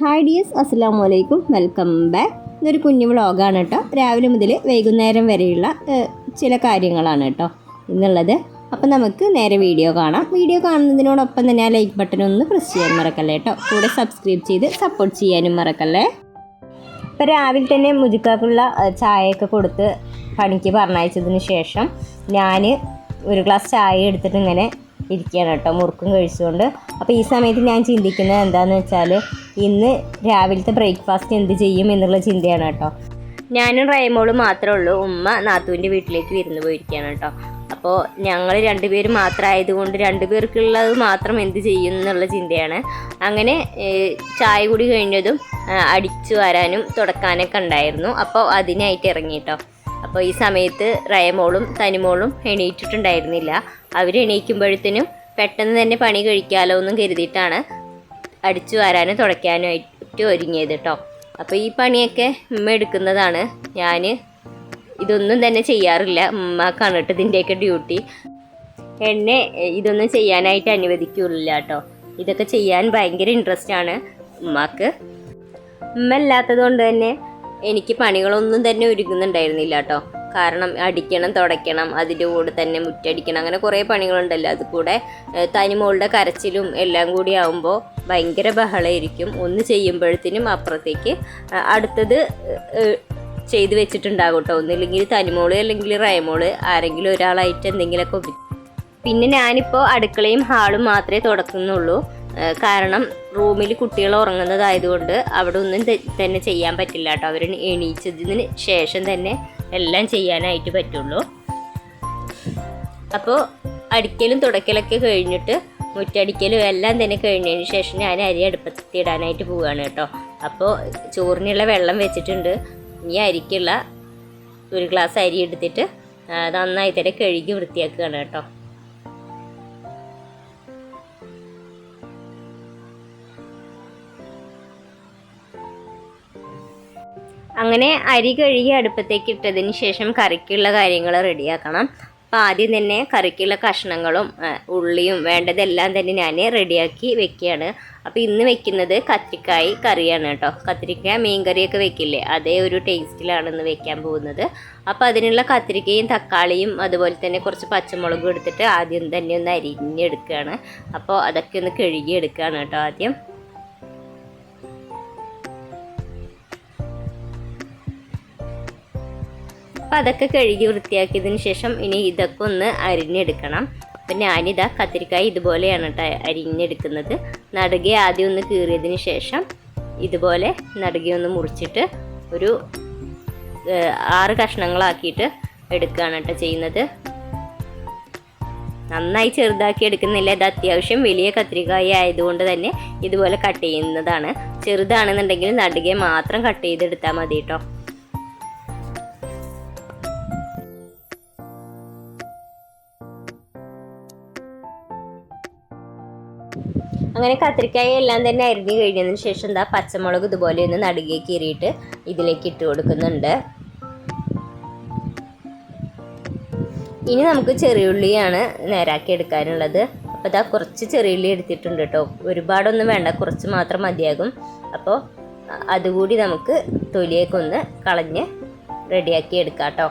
Hi ഡിയസ് അസ്സാം വലൈക്കും welcome back ഇതൊരു കുഞ്ഞു വ്ളോഗാണ് കേട്ടോ. രാവിലെ മുതൽ വൈകുന്നേരം വരെയുള്ള ചില കാര്യങ്ങളാണ് കേട്ടോ ഇന്നുള്ളത്. അപ്പം നമുക്ക് നേരെ വീഡിയോ കാണാം. വീഡിയോ കാണുന്നതിനോടൊപ്പം തന്നെ ആ ലൈക്ക് ബട്ടൺ ഒന്ന് പ്രസ് ചെയ്യാൻ മറക്കല്ലേ കേട്ടോ. കൂടെ സബ്സ്ക്രൈബ് ചെയ്ത് സപ്പോർട്ട് ചെയ്യാനും മറക്കല്ലേ? ഇപ്പം രാവിലെ തന്നെ മുജുക്കാക്കുള്ള ചായയൊക്കെ കൊടുത്ത് പണിക്ക് പറഞ്ഞയച്ചതിന് ശേഷം ഞാൻ ഒരു ഗ്ലാസ് ചായ എടുത്തിട്ട് ഇങ്ങനെ ഇരിക്കുകയാണ് കേട്ടോ. മുറുക്കും കഴിച്ചുകൊണ്ട്. അപ്പോൾ ഈ സമയത്ത് ഞാൻ ചിന്തിക്കുന്നത് എന്താണെന്ന് വെച്ചാൽ ഇന്ന് രാവിലത്തെ ബ്രേക്ക്ഫാസ്റ്റ് എന്ത് ചെയ്യും എന്നുള്ള ചിന്തയാണ് കേട്ടോ. ഞാനും റൈമോളും മാത്രമേ ഉള്ളൂ. ഉമ്മ നാത്തൂന്റെ വീട്ടിലേക്ക് വിരുന്ന് പോയിരിക്കുകയാണ് കേട്ടോ. അപ്പോൾ ഞങ്ങൾ രണ്ടുപേർ മാത്രമായതുകൊണ്ട് രണ്ടുപേർക്കുള്ളത് മാത്രം എന്ത് ചെയ്യും എന്നുള്ള ചിന്തയാണ്. അങ്ങനെ ചായ കൂടി കഴിഞ്ഞതും അടിച്ചു വരാനും തുടക്കാനൊക്കെ ഉണ്ടായിരുന്നു. അപ്പോൾ അതിനായിട്ട് ഇറങ്ങി കേട്ടോ. അപ്പോൾ ഈ സമയത്ത് റയമോളും തനിമോളും എണീറ്റിട്ടുണ്ടായിരുന്നില്ല. അവർ എണീക്കുമ്പോഴത്തേനും പെട്ടെന്ന് തന്നെ പണി കഴിക്കാമല്ലോ എന്നും കരുതിയിട്ടാണ് അടിച്ചു വാരാനും തുടയ്ക്കാനുമായിട്ട് ഒരുങ്ങിയത് കേട്ടോ അപ്പോൾ ഈ പണിയൊക്കെ ഉമ്മ എടുക്കുന്നതാണ്. ഞാൻ ഇതൊന്നും തന്നെ ചെയ്യാറില്ല. ഉമ്മ കേട്ടോ ഇതിന്റെയൊക്കെ ഡ്യൂട്ടി. എന്നെ ഇതൊന്നും ചെയ്യാനായിട്ട് അനുവദിക്കില്ല കേട്ടോ ഇതൊക്കെ ചെയ്യാൻ ഭയങ്കര ഇൻട്രസ്റ്റ് ആണ് ഉമ്മക്ക്. ഉമ്മ ഇല്ലാത്തത് കൊണ്ട് തന്നെ എനിക്ക് പണികളൊന്നും തന്നെ ഒരുങ്ങുന്നുണ്ടായിരുന്നില്ല കേട്ടോ കാരണം അടിക്കണം തുടയ്ക്കണം അതിന്റെ കൂടെ തന്നെ മുറ്റടിക്കണം അങ്ങനെ കുറേ പണികളുണ്ടല്ലോ. അത് കൂടെ തനിമോളുടെ കരച്ചിലും എല്ലാം കൂടി ആവുമ്പോൾ ഭയങ്കര ബഹളമായിരിക്കും. ഒന്ന് ചെയ്യുമ്പോഴത്തേനും അപ്പുറത്തേക്ക് അടുത്തത് ചെയ്തു വെച്ചിട്ടുണ്ടാകും കേട്ടോ. ഒന്നില്ലെങ്കിൽ തനിമോൾ അല്ലെങ്കിൽ റയമോൾ ആരെങ്കിലും ഒരാളായിട്ട് എന്തെങ്കിലുമൊക്കെ പിന്നെ ഞാനിപ്പോൾ അടുക്കളയും ഹാളും മാത്രമേ തുടക്കുന്നുള്ളൂ. കാരണം റൂമിൽ കുട്ടികൾ ഉറങ്ങുന്നതായതുകൊണ്ട് അവിടെ ഒന്നും തന്നെ ചെയ്യാൻ പറ്റില്ല കേട്ടോ. അവർ എണീച്ചതിന് ശേഷം തന്നെ എല്ലാം ചെയ്യാനായിട്ട് പറ്റുള്ളൂ. അപ്പോൾ അടിക്കലും തുടക്കലൊക്കെ കഴിഞ്ഞിട്ട് മുറ്റടിക്കലും എല്ലാം തന്നെ കഴിഞ്ഞതിന് ശേഷം ഞാൻ അരി അടുപ്പത്തി ഇടാനായിട്ട് പോവുകയാണ് കേട്ടോ. അപ്പോൾ ചോറിനുള്ള വെള്ളം വെച്ചിട്ടുണ്ട്. ഈ അരിക്കുള്ള ഒരു ഗ്ലാസ് അരി എടുത്തിട്ട് നന്നായി തന്നെ കഴുകി വൃത്തിയാക്കുകയാണ് കേട്ടോ. അങ്ങനെ അരി കഴുകി അടുപ്പത്തേക്ക് ഇട്ടതിന് ശേഷം കറിക്കുള്ള കാര്യങ്ങൾ റെഡിയാക്കണം. അപ്പോൾ ആദ്യം തന്നെ കറിക്കുള്ള കഷ്ണങ്ങളും ഉള്ളിയും വേണ്ടതെല്ലാം തന്നെ ഞാൻ റെഡിയാക്കി വെക്കുകയാണ് അപ്പോൾ ഇന്ന് വെക്കുന്നത് കത്തിരിക്കായ് കറിയാണ് കേട്ടോ. കത്തിരിക്ക മീൻ കറിയൊക്കെ വെക്കില്ലേ? അതേ ഒരു ടേസ്റ്റിലാണ് ഇന്ന് വെക്കാൻ പോകുന്നത്. അപ്പോൾ അതിനുള്ള കത്തിരിക്കയും തക്കാളിയും അതുപോലെ തന്നെ കുറച്ച് പച്ചമുളകും എടുത്തിട്ട് ആദ്യം തന്നെ ഒന്ന് അരിഞ്ഞെടുക്കുകയാണ് അപ്പോൾ അതൊക്കെ ഒന്ന് കഴുകി എടുക്കുകയാണ് കേട്ടോ ആദ്യം. അപ്പം അതൊക്കെ കഴുകി വൃത്തിയാക്കിയതിന് ശേഷം ഇനി ഇതൊക്കെ ഒന്ന് അരിഞ്ഞെടുക്കണം. അപ്പം ഞാനിതാ കത്തിരിക്കായ ഇതുപോലെയാണ് കേട്ടോ അരിഞ്ഞെടുക്കുന്നത്. നടുകെ ആദ്യം ഒന്ന് കീറിയതിന് ശേഷം ഇതുപോലെ നടുകെ ഒന്ന് മുറിച്ചിട്ട് ഒരു ആറ് കഷ്ണങ്ങളാക്കിയിട്ട് എടുക്കുകയാണ് കേട്ടോ ചെയ്യുന്നത്. നന്നായി ചെറുതാക്കി എടുക്കുന്നില്ല. ഇത് അത്യാവശ്യം വലിയ കത്തിരിക്കായ ആയതുകൊണ്ട് തന്നെ ഇതുപോലെ കട്ട് ചെയ്യുന്നതാണ്. ചെറുതാണെന്നുണ്ടെങ്കിൽ നടുകെ മാത്രം കട്ട് ചെയ്തെടുത്താൽ മതി കേട്ടോ അങ്ങനെ കത്തിരിക്കായ എല്ലാം തന്നെ അരിഞ്ഞു കഴിഞ്ഞതിന് ശേഷം എന്താ പച്ചമുളക് ഇതുപോലെ ഒന്ന് നടുകെ കീറിയിട്ട് ഇതിലേക്ക് ഇട്ട് കൊടുക്കുന്നുണ്ട്. ഇനി നമുക്ക് ചെറിയുള്ളിയാണ് നേരാക്കി എടുക്കാനുള്ളത്. അപ്പോൾ ഇതാ കുറച്ച് ചെറിയുള്ളി എടുത്തിട്ടുണ്ട് കേട്ടോ. ഒരുപാടൊന്നും വേണ്ട കുറച്ച് മാത്രം മതിയാകും. അപ്പോൾ അതുകൂടി നമുക്ക് തൊലിയൊക്കെ ഒന്ന് കളഞ്ഞ് റെഡിയാക്കി എടുക്കാം കേട്ടോ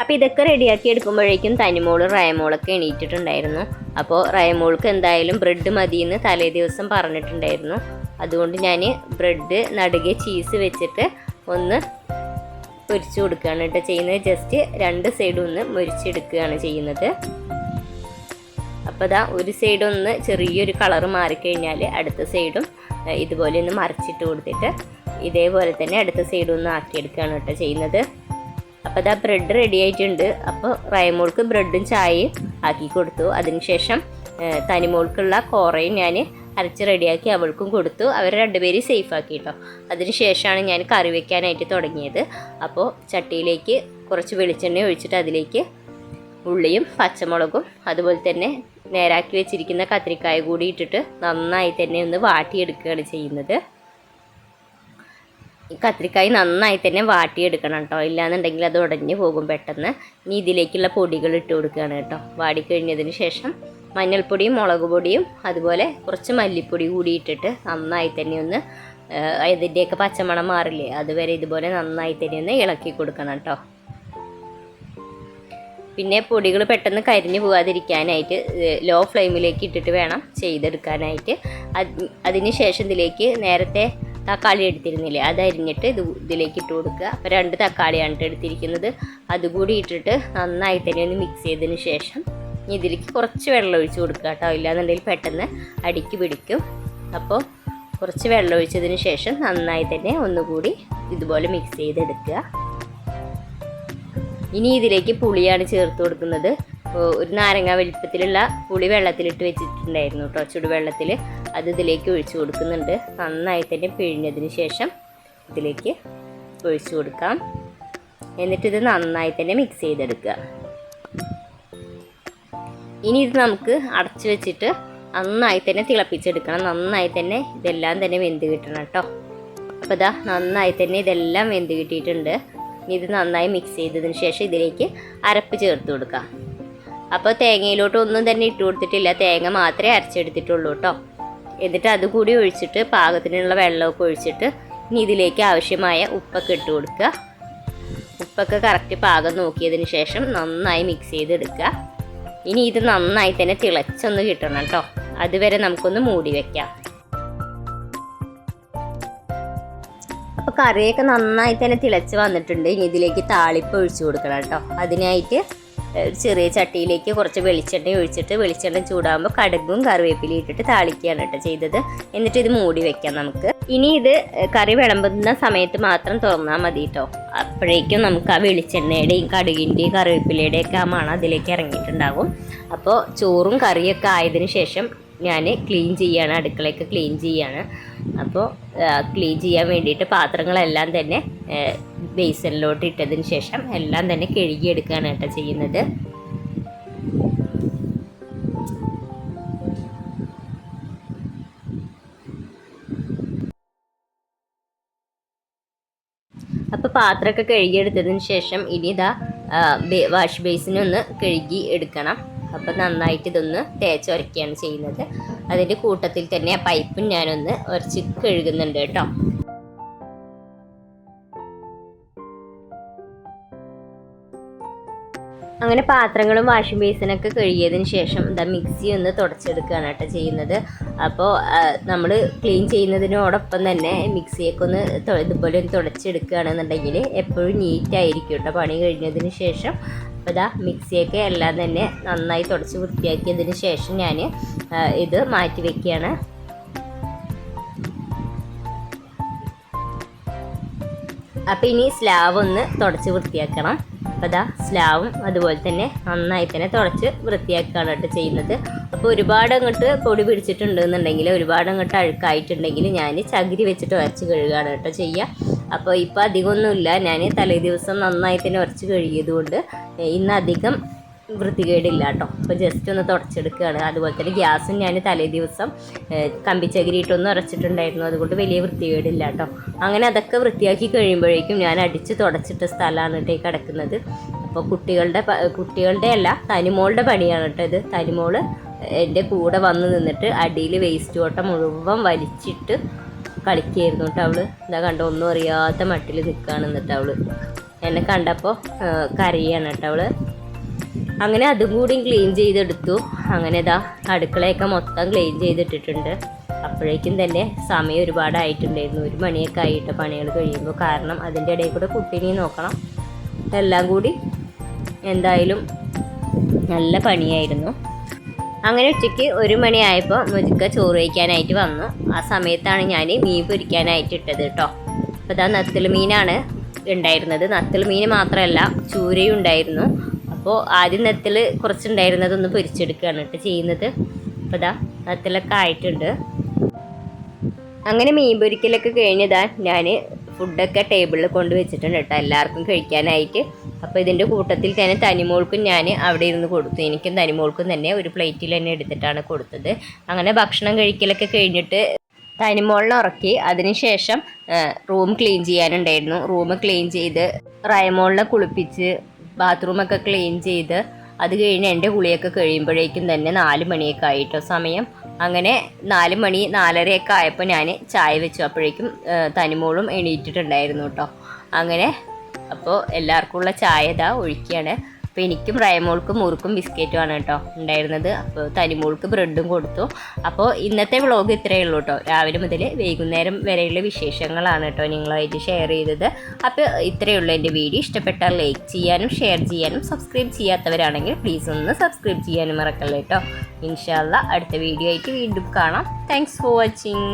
അപ്പോൾ ഇതൊക്കെ റെഡിയാക്കി എടുക്കുമ്പോഴേക്കും തനിമോൾ റയമോളൊക്കെ എണീറ്റിട്ടുണ്ടായിരുന്നു. അപ്പോൾ റയമോൾക്ക് എന്തായാലും ബ്രെഡ് മതിയെന്ന് തലേ ദിവസം പറഞ്ഞിട്ടുണ്ടായിരുന്നു. അതുകൊണ്ട് ഞാൻ ബ്രെഡ് നടുകെ ചീസ് വെച്ചിട്ട് ഒന്ന് പൊരിച്ചു കൊടുക്കുകയാണ് കേട്ടോ ചെയ്യുന്നത്. ജസ്റ്റ് രണ്ട് സൈഡും ഒന്ന് മുരിച്ചെടുക്കുകയാണ് ചെയ്യുന്നത്. അപ്പോൾ ദാ ഒരു സൈഡ് ഒന്ന് ചെറിയൊരു കളറ് മാറിക്കഴിഞ്ഞാൽ അടുത്ത സൈഡും ഇതുപോലെ ഒന്ന് മറിച്ചിട്ട് കൊടുത്തിട്ട് ഇതേപോലെ തന്നെ അടുത്ത സൈഡും ഒന്ന് ആക്കിയെടുക്കുകയാണ് കേട്ടോ ചെയ്യുന്നത്. അപ്പോൾ അതാ ബ്രെഡ് റെഡി ആയിട്ടുണ്ട്. അപ്പോൾ റയമോൾക്ക് ബ്രെഡും ചായയും ആക്കി കൊടുത്തു. അതിനുശേഷം തനിമോൾക്കുള്ള കോറയും ഞാൻ അരച്ച് റെഡിയാക്കി അവൾക്കും കൊടുത്തു. അവർ രണ്ടുപേരും സേഫ് ആക്കി കേട്ടോ അതിനുശേഷമാണ് ഞാൻ കറി വെക്കാനായിട്ട് തുടങ്ങിയത്. അപ്പോൾ ചട്ടിയിലേക്ക് കുറച്ച് വെളിച്ചെണ്ണ ഒഴിച്ചിട്ട് അതിലേക്ക് ഉള്ളിയും പച്ചമുളകും അതുപോലെ തന്നെ നേരാക്കി വെച്ചിരിക്കുന്ന കത്തിരിക്കായ കൂടി ഇട്ടിട്ട് നന്നായി തന്നെ ഒന്ന് വാട്ടിയെടുക്കുകയാണ് ചെയ്യുന്നത്. കത്തിരിക്കായ നന്നായി തന്നെ വാട്ടിയെടുക്കണം കേട്ടോ ഇല്ലാന്നുണ്ടെങ്കിൽ അത് ഉടഞ്ഞു പോകും പെട്ടെന്ന്. ഇനി ഇതിലേക്കുള്ള പൊടികൾ ഇട്ട് കൊടുക്കുകയാണ് കേട്ടോ വാടി കഴിഞ്ഞതിന് ശേഷം മഞ്ഞൾപ്പൊടിയും മുളക് പൊടിയും അതുപോലെ കുറച്ച് മല്ലിപ്പൊടി കൂടി ഇട്ടിട്ട് നന്നായി തന്നെ ഒന്ന് ഇതിന്റെയൊക്കെ പച്ചമണം മാറില്ലേ അതുവരെ ഇതുപോലെ നന്നായി തന്നെ ഒന്ന് ഇളക്കി കൊടുക്കണം കേട്ടോ പിന്നെ പൊടികൾ പെട്ടെന്ന് കരിഞ്ഞു പോകാതിരിക്കാനായിട്ട് ലോ ഫ്ലെയിമിലേക്ക് ഇട്ടിട്ട് വേണം ചെയ്തെടുക്കാനായിട്ട്. അത് അതിന് ശേഷം ഇതിലേക്ക് നേരത്തെ തക്കാളി എടുത്തിരുന്നില്ലേ? അതരിഞ്ഞിട്ട് ഇത് ഇതിലേക്ക് ഇട്ട് കൊടുക്കുക. അപ്പോൾ രണ്ട് തക്കാളിയാണ് എടുത്തിരിക്കുന്നത്. അതുകൂടി ഇട്ടിട്ട് നന്നായി തന്നെ ഒന്ന് മിക്സ് ചെയ്തതിന് ശേഷം ഇതിലേക്ക് കുറച്ച് വെള്ളം ഒഴിച്ച് കൊടുക്കുക കേട്ടോ. ഇല്ലാന്നുണ്ടെങ്കിൽ പെട്ടെന്ന് അടിക്ക് പിടിക്കും. അപ്പോൾ കുറച്ച് വെള്ളം ഒഴിച്ചതിന് ശേഷം നന്നായി തന്നെ ഒന്നുകൂടി ഇതുപോലെ മിക്സ് ചെയ്തെടുക്കുക. ഇനി ഇതിലേക്ക് പുളിയാണ് ചേർത്ത് കൊടുക്കുന്നത്. ഒരു നാരങ്ങ വലിപ്പത്തിലുള്ള പുളി വെള്ളത്തിലിട്ട് വെച്ചിട്ടുണ്ടായിരുന്നു കേട്ടോ. ചുടുവെള്ളത്തിൽ അത് ഇതിലേക്ക് ഒഴിച്ചു കൊടുക്കുന്നുണ്ട്. നന്നായി തന്നെ പിഴിഞ്ഞതിന് ശേഷം ഇതിലേക്ക് ഒഴിച്ചു കൊടുക്കാം. എന്നിട്ടിത് നന്നായി തന്നെ മിക്സ് ചെയ്തെടുക്കുക. ഇനി ഇത് നമുക്ക് അടച്ചു വെച്ചിട്ട് നന്നായി തന്നെ തിളപ്പിച്ചെടുക്കണം. നന്നായി തന്നെ ഇതെല്ലാം തന്നെ വെന്ത് കിട്ടണം കേട്ടോ. അപ്പോൾ ഇതാ നന്നായി തന്നെ ഇതെല്ലാം വെന്ത് കിട്ടിയിട്ടുണ്ട്. ഇനി ഇത് നന്നായി മിക്സ് ചെയ്തതിന് ശേഷം ഇതിലേക്ക് അരപ്പ് ചേർത്ത് കൊടുക്കാം. അപ്പോൾ തേങ്ങയിലോട്ട് ഒന്നും തന്നെ ഇട്ട് കൊടുത്തിട്ടില്ല. തേങ്ങ മാത്രമേ അരച്ചെടുത്തിട്ടുള്ളൂ കേട്ടോ. എന്നിട്ട് അതുകൂടി ഒഴിച്ചിട്ട് പാകത്തിനുള്ള വെള്ളമൊക്കെ ഒഴിച്ചിട്ട് ഇനി ഇതിലേക്ക് ആവശ്യമായ ഉപ്പൊക്കെ ഇട്ട് കൊടുക്കുക. ഉപ്പൊക്കെ കറക്റ്റ് പാകം നോക്കിയതിന് ശേഷം നന്നായി മിക്സ് ചെയ്തെടുക്കുക. ഇനി ഇത് നന്നായി തന്നെ തിളച്ചൊന്ന് കിട്ടണം കേട്ടോ. അതുവരെ നമുക്കൊന്ന് മൂടി വെക്കാം. അപ്പോൾ കറിയൊക്കെ നന്നായി തന്നെ തിളച്ച് വന്നിട്ടുണ്ട്. ഇനി ഇതിലേക്ക് താളിപ്പ് ഒഴിച്ചു കൊടുക്കണം കേട്ടോ. അതിനായിട്ട് ഒരു ചെറിയ ചട്ടിയിലേക്ക് കുറച്ച് വെളിച്ചെണ്ണ ഒഴിച്ചിട്ട് വെളിച്ചെണ്ണ ചൂടാകുമ്പോൾ കടുകും കറിവേപ്പിലയും ഇട്ടിട്ട് താളിക്കുകയാണ് കേട്ടോ ചെയ്തത്. എന്നിട്ട് ഇത് മൂടി വെക്കാം നമുക്ക്. ഇനി ഇത് കറി വിളമ്പുന്ന സമയത്ത് മാത്രം തുറന്നാൽ മതി കേട്ടോ അപ്പോഴേക്കും നമുക്ക് ആ വെളിച്ചെണ്ണയുടെയും കടുകിന്റെയും കറിവേപ്പിലയുടെയും ഒക്കെ ആ മണം അതിലേക്ക് ഇറങ്ങിയിട്ടുണ്ടാകും. അപ്പോൾ ചോറും കറിയൊക്കെ ആയതിനു ശേഷം ഞാൻ ക്ലീൻ ചെയ്യാണ് അടുക്കളയൊക്കെ ക്ലീൻ ചെയ്യാണ്. അപ്പോൾ ക്ലീൻ ചെയ്യാൻ വേണ്ടിയിട്ട് പാത്രങ്ങളെല്ലാം തന്നെ ബേസനിലോട്ട് ഇട്ടതിന് ശേഷം എല്ലാം തന്നെ കഴുകിയെടുക്കുകയാണ് കേട്ടോ ചെയ്യുന്നത്. അപ്പോൾ പാത്രമൊക്കെ കഴുകിയെടുത്തതിന് ശേഷം ഇനി ഇതാ വാഷ് ബേസിനൊന്ന് കഴുകി എടുക്കണം. അപ്പോൾ നന്നായിട്ട് ഇതൊന്ന് തേച്ചൊരക്കുകയാണ് ചെയ്യുന്നത്. അതിന്റെ കൂട്ടത്തിൽ തന്നെ ആ പൈപ്പും ഞാനൊന്ന് ഉരച്ച് കഴുകുന്നുണ്ട് കേട്ടോ. അങ്ങനെ പാത്രങ്ങളും വാഷിംഗ് ബേസിനൊക്കെ കഴുകിയതിന് ശേഷം എന്താ മിക്സി ഒന്ന് തുടച്ചെടുക്കുകയാണ് കേട്ടോ ചെയ്യുന്നത്. അപ്പോൾ നമ്മൾ ക്ലീൻ ചെയ്യുന്നതിനോടൊപ്പം തന്നെ മിക്സിയൊക്കെ ഒന്ന് ഇതുപോലെ ഒന്ന് തുടച്ചെടുക്കുകയാണെന്നുണ്ടെങ്കിൽ എപ്പോഴും നീറ്റായിരിക്കും കേട്ടോ. പണി കഴിഞ്ഞതിന് ശേഷം അപ്പോൾ ഇതാ മിക്സിയൊക്കെ എല്ലാം തന്നെ നന്നായി തുടച്ച് വൃത്തിയാക്കിയതിന് ശേഷം ഞാൻ ഇത് മാറ്റി വയ്ക്കുകയാണ് അപ്പോൾ ഇനി സ്ലാവ് ഒന്ന് തുടച്ച് വൃത്തിയാക്കണം. അപ്പോൾ സ്ലാവും അതുപോലെ തന്നെ നന്നായി തന്നെ തുടച്ച് വൃത്തിയാക്കുകയാണ് കേട്ടോ ചെയ്യുന്നത്. അപ്പോൾ ഒരുപാട് അങ്ങോട്ട് പൊടി പിടിച്ചിട്ടുണ്ട് എന്നുണ്ടെങ്കിൽ ഒരുപാട് അങ്ങോട്ട് അഴുക്കായിട്ടുണ്ടെങ്കിൽ ഞാൻ ചകിരി വെച്ചിട്ട് ഉരച്ച് കഴുകുകയാണ് കേട്ടോ ചെയ്യുക. അപ്പോൾ ഇപ്പോൾ അധികമൊന്നുമില്ല. ഞാൻ തലേ ദിവസം നന്നായി തന്നെ ഉരച്ച് കഴുകിയതുകൊണ്ട് ഇന്ന് അധികം വൃത്തികേടില്ല കേട്ടോ അപ്പോൾ ജസ്റ്റ് ഒന്ന് തുടച്ചെടുക്കുകയാണ്. അതുപോലെ തന്നെ ഗ്യാസും ഞാൻ തലേ ദിവസം കമ്പിച്ചകിരിയിട്ടൊന്ന് ഉറച്ചിട്ടുണ്ടായിരുന്നു അതുകൊണ്ട് വലിയ വൃത്തികേടില്ല കേട്ടോ അങ്ങനെ അതൊക്കെ വൃത്തിയാക്കി കഴിയുമ്പോഴേക്കും ഞാൻ അടിച്ച് തുടച്ചിട്ട സ്ഥലമാണ് കേട്ടോ കിടക്കുന്നത്. അപ്പോൾ കുട്ടികളുടെ കുട്ടികളുടെ അല്ല തനിമോളുടെ പണിയാണ് കേട്ടോ ഇത്. തനിമോൾ എന്റെ കൂടെ വന്ന് നിന്നിട്ട് അടിയിൽ വേസ്റ്റ് ഓട്ടം മുഴുവൻ വലിച്ചിട്ട് കളിക്കായിരുന്നു കേട്ടോ അവൾ. എന്താ കണ്ടോ ഒന്നും അറിയാത്ത മട്ടിൽ നിൽക്കുകയാണ് എന്നിട്ട് അവൾ. എന്നെ കണ്ടപ്പോൾ കരയാണ് കേട്ടോ അവൾ. അങ്ങനെ അതും കൂടി ക്ലീൻ ചെയ്തെടുത്തു. അങ്ങനെ ഇതാ അടുക്കളയൊക്കെ മൊത്തം ക്ലീൻ ചെയ്തിട്ടിട്ടുണ്ട്. അപ്പോഴേക്കും തന്നെ സമയം ഒരുപാടായിട്ടുണ്ടായിരുന്നു. ഒരു മണിയൊക്കെ ആയിട്ട് പണികൾ കഴിയുമ്പോൾ കാരണം അതിന്റെ ഇടയിൽ കൂടെ കുട്ടീനെയും നോക്കണം. എല്ലാം കൂടി എന്തായാലും നല്ല പണിയായിരുന്നു. അങ്ങനെ ഉച്ചയ്ക്ക് ഒരു മണിയായപ്പോൾ മുജുക്ക ചോറ് കഴിക്കാനായിട്ട് വന്നു. ആ സമയത്താണ് ഞാൻ മീൻ പൊരിക്കാനായിട്ട് ഇട്ടത് കേട്ടോ. അപ്പോൾ ഇതാ നത്തൽ മീനാണ് ഉണ്ടായിരുന്നത്. നത്തൽ മീൻ മാത്രമല്ല ചൂരയും ഉണ്ടായിരുന്നു. അപ്പോൾ ആദ്യം നെത്തൽ കുറച്ചുണ്ടായിരുന്നതൊന്ന് പൊരിച്ചെടുക്കുകയാണ് കേട്ടോ ചെയ്യുന്നത്. അപ്പോൾ ഇതാ നെത്തിലൊക്കെ ആയിട്ടുണ്ട്. അങ്ങനെ മീൻ പൊരിക്കലൊക്കെ കഴിഞ്ഞതാ ഞാൻ ഫുഡൊക്കെ ടേബിളിൽ കൊണ്ട് വെച്ചിട്ടുണ്ട് കേട്ടോ. എല്ലാവർക്കും കഴിക്കാനായിട്ട്. അപ്പോൾ ഇതിന്റെ കൂട്ടത്തിൽ തന്നെ തനിമോൾക്കും ഞാൻ അവിടെ ഇരുന്ന് കൊടുത്തു. എനിക്കും തനിമോൾക്കും തന്നെ ഒരു പ്ലേറ്റിൽ തന്നെ എടുത്തിട്ടാണ് കൊടുത്തത്. അങ്ങനെ ഭക്ഷണം കഴിക്കലൊക്കെ കഴിഞ്ഞിട്ട് തനിമോളിനെ ഉറക്കി. അതിനുശേഷം റൂം ക്ലീൻ ചെയ്യാനുണ്ടായിരുന്നു. റൂം ക്ലീൻ ചെയ്ത് റയമോളിനെ കുളിപ്പിച്ച് ബാത്റൂമൊക്കെ ക്ലീൻ ചെയ്ത് അത് കഴിഞ്ഞ് എന്റെ കുളിയൊക്കെ കഴിയുമ്പോഴേക്കും തന്നെ നാല് മണിയൊക്കെ ആയിട്ടോ സമയം. അങ്ങനെ നാല് മണി നാലരയൊക്കെ ആയപ്പോൾ ഞാൻ ചായ വെച്ചു. അപ്പോഴേക്കും തനിമോളും എണീറ്റിട്ടുണ്ടായിരുന്നു കേട്ടോ. അങ്ങനെ അപ്പോൾ എല്ലാവർക്കും ഉള്ള ചായ ഇതാ ഒഴിക്കുകയാണ്. അപ്പോൾ എനിക്കും റയമോൾക്കും മുറുക്കും ബിസ്ക്കറ്റുമാണ് കേട്ടോ ഉണ്ടായിരുന്നത്. അപ്പോൾ തനിമോൾക്ക് ബ്രെഡും കൊടുത്തു. അപ്പോൾ ഇന്നത്തെ വ്ളോഗ് ഇത്രയേ ഉള്ളൂ കേട്ടോ. രാവിലെ മുതൽ വൈകുന്നേരം വരെയുള്ള വിശേഷങ്ങളാണ് കേട്ടോ നിങ്ങളായിട്ട് ഷെയർ ചെയ്തത്. അപ്പോൾ ഇത്രയേ ഉള്ളൂ എന്റെ വീഡിയോ. ഇഷ്ടപ്പെട്ടാൽ ലൈക്ക് ചെയ്യാനും ഷെയർ ചെയ്യാനും സബ്സ്ക്രൈബ് ചെയ്യാത്തവരാണെങ്കിൽ പ്ലീസ് ഒന്ന് സബ്സ്ക്രൈബ് ചെയ്യാനും മറക്കല്ലേ കേട്ടോ. ഇൻഷാല്ല അടുത്ത വീഡിയോ ആയിട്ട് വീണ്ടും കാണാം. Thanks for watching